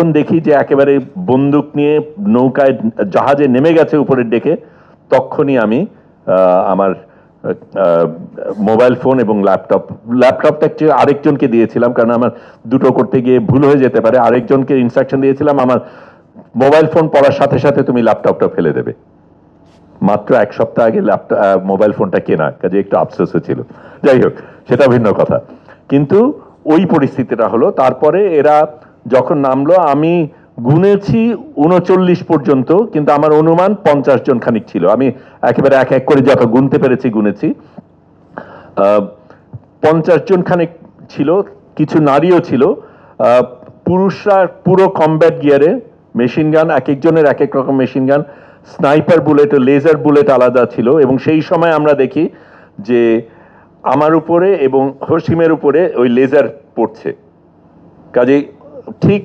যখন দেখি যে একেবারে বন্দুক নিয়ে নৌকায় জাহাজে নেমে গেছে উপরের ডেকে, তখনই আমি আমার মোবাইল ফোন এবং ল্যাপটপ, ল্যাপটপটা একটু, আরেকজনকে দিয়েছিলাম কারণ আমার দুটো করতে গিয়ে ভুল হয়ে যেতে পারে। আরেকজনকে ইনস্ট্রাকশন দিয়েছিলাম, আমার মোবাইল ফোন পড়ার সাথে সাথে তুমি ল্যাপটপটা ফেলে দেবে। মাত্র এক সপ্তাহ আগে ল্যাপটপ মোবাইল ফোনটা কেনা, কাজে একটু আফসোস ছিল। যাই হোক, সেটা ভিন্ন কথা। কিন্তু ওই পরিস্থিতিটা হলো, তারপরে এরা যখন নামলো, আমি গুনেছি উনচল্লিশ পর্যন্ত, কিন্তু আমার অনুমান পঞ্চাশ জন খানিক ছিল। আমি একেবারে এক এক করে যত গুনতে পেরেছি, গুনেছি। পঞ্চাশ জন খানিক ছিল, কিছু নারীও ছিল। পুরুষরা পুরো কমব্যাট গিয়ারে মেশিন গান এক একজনের এক এক রকম machine gun sniper bullet laser bullet আলাদা ছিল এবং সেই সময় আমরা দেখি যে আমার উপরে এবং হসিমের উপরে ওই লেজার পড়ছে। কাজেই ঠিক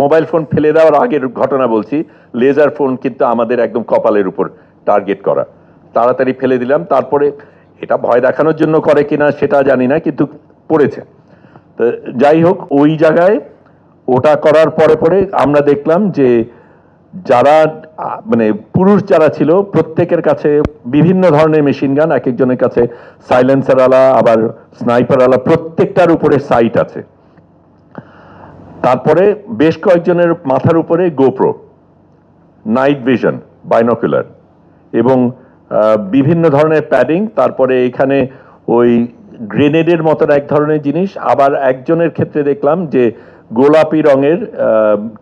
মোবাইল ফোন ফেলে দেওয়ার আগের ঘটনা বলছি লেজার ফোন কিন্তু আমাদের একদম কপালের উপর টার্গেট করা। তাড়াতাড়ি ফেলে দিলাম, তারপরে এটা ভয় দেখানোর জন্য করে কিনা সেটা জানি না, কিন্তু পড়েছে। তো যাই হোক, ওই জায়গায় ওটা করার পরে পরে আমরা দেখলাম যে যারা মানে পুরুষ যারা ছিল, প্রত্যেকের কাছে বিভিন্ন ধরনের মেশিন গান এক একজনের কাছে সাইলেন্সার আলা, আবার স্নাইপার আলা, প্রত্যেকটার উপরে সাইট আছে। তারপরে বেশ কয়েকজনের মাথার উপরে গোপ্রো নাইট ভিশন বাইনোকুলার এবং বিভিন্ন ধরনের প্যাডিং তারপরে এখানে ওই গ্রেনেডের মতন এক ধরনের জিনিস। আবার একজনের ক্ষেত্রে দেখলাম যে গোলাপি রঙের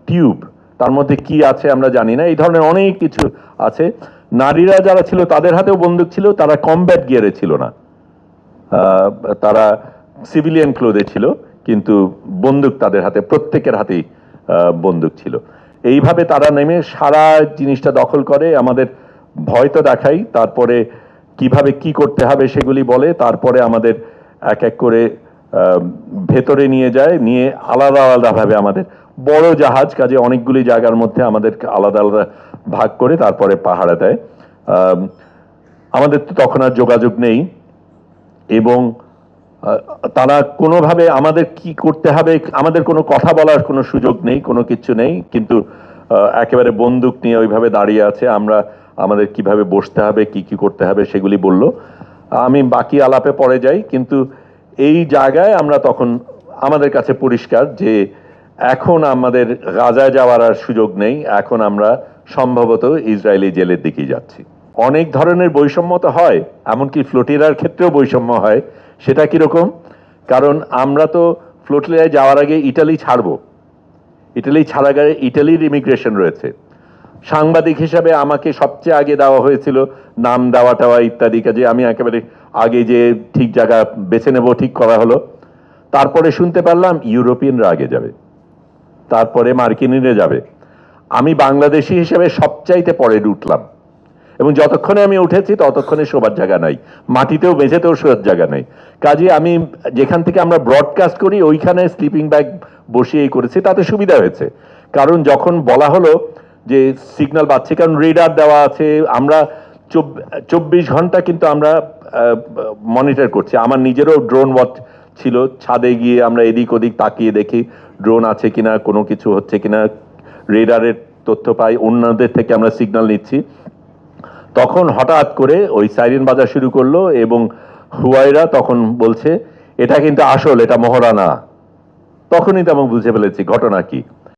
টিউব তার মধ্যে কি আছে আমরা জানি না। এই ধরনের অনেক কিছু আছে। নারীরা যারা ছিল, তাদের হাতেও বন্দুক ছিল, তারা কমব্যাট গিয়ারে ছিল না। তারা সিভিলিয়ান ক্লোদে ছিল। কিন্তু বন্দুক তাদের হাতে, প্রত্যেকের হাতেই বন্দুক ছিল। এইভাবে তারা নেমে সারা জিনিসটা দখল করে। আমাদের ভয় তো দেখাই। তারপরে কীভাবে কি করতে হবে সেগুলি বলে। তারপরে আমাদের এক এক করে ভেতরে নিয়ে যায়। নিয়ে আলাদা আলাদাভাবে আমাদের বড় জাহাজ, কাজে অনেকগুলি জায়গার মধ্যে আমাদের আলাদা আলাদা ভাগ করে তারপরে পাহারা দেয়। আমাদের তো তখন আর যোগাযোগ নেই। এবং তারা কোনোভাবে আমাদের কি করতে হবে, আমাদের কোনো কথা বলার কোনো সুযোগ নেই, কোনো কিছু নেই, কিন্তু একেবারে বন্দুক নিয়ে ওইভাবে দাঁড়িয়ে আছে, আমরা আমাদের কীভাবে বসতে হবে, কি কি করতে হবে সেগুলি বলল। আমি বাকি আলাপে পরে যাই, কিন্তু এই জায়গায় আমরা তখন আমাদের কাছে পরিষ্কার যে এখন আমাদের গাজায় যাওয়ার আর সুযোগ নেই, এখন আমরা সম্ভবত ইসরায়েলি জেলের দিকেই যাচ্ছি। অনেক ধরনের বৈষম্য তো হয়, এমনকি ফ্লোটিরার ক্ষেত্রেও বৈষম্য হয় সেটা কীরকম? কারণ আমরা তো ফ্লোটিরায় যাওয়ার আগে ইটালি ছাড়বো। ইটালি ছাড়া গেলে ইটালির ইমিগ্রেশন রয়েছে। সাংবাদিক হিসাবে আমাকে সবচেয়ে আগে দেওয়া হয়েছিল নাম দেওয়া টাওয়া ইত্যাদি কাজে। আমি একেবারে আগে যে ঠিক জায়গা বেছে নেব, ঠিক করা হলো। তারপরে শুনতে পারলাম ইউরোপিয়ানরা আগে যাবে। তারপরে মার্কিনিরা যাবে। আমি বাংলাদেশি হিসেবে সবচাইতে পরে উঠলাম। এবং যতক্ষণে আমি উঠেছি, ততক্ষণে শোবার জায়গা নাই। মাটিতেও মেঝেতেও শোয়ার জায়গা নেই। কাজে আমি যেখান থেকে আমরা ব্রডকাস্ট করি, ওইখানে স্লিপিং ব্যাগ বসিয়েই করেছি, তাতে সুবিধা হয়েছে। কারণ যখন বলা হলো যে সিগন্যাল পাচ্ছে কারণ রেডার দেওয়া আছে, আমরা চব্বিশ ঘণ্টা কিন্তু আমরা মনিটর করছি। আমার নিজেরও ড্রোন ওয়াচ ছিল। ছাদে গিয়ে আমরা এদিক ওদিক তাকিয়ে দেখি ড্রোন আছে কিনা, কোনো কিছু হচ্ছে কিনা রেডারের তথ্য পাই, অন্যদের থেকে আমরা সিগন্যাল নিচ্ছি। তখন হঠাৎ করে ওই সাইরেন বাজা শুরু করল এবং হুয়াইরা তখন বলছে, এটা কিন্তু আসল, এটা মহড়া না তখনই তেমন বুঝে ফেলেছি, ঘটনা কি।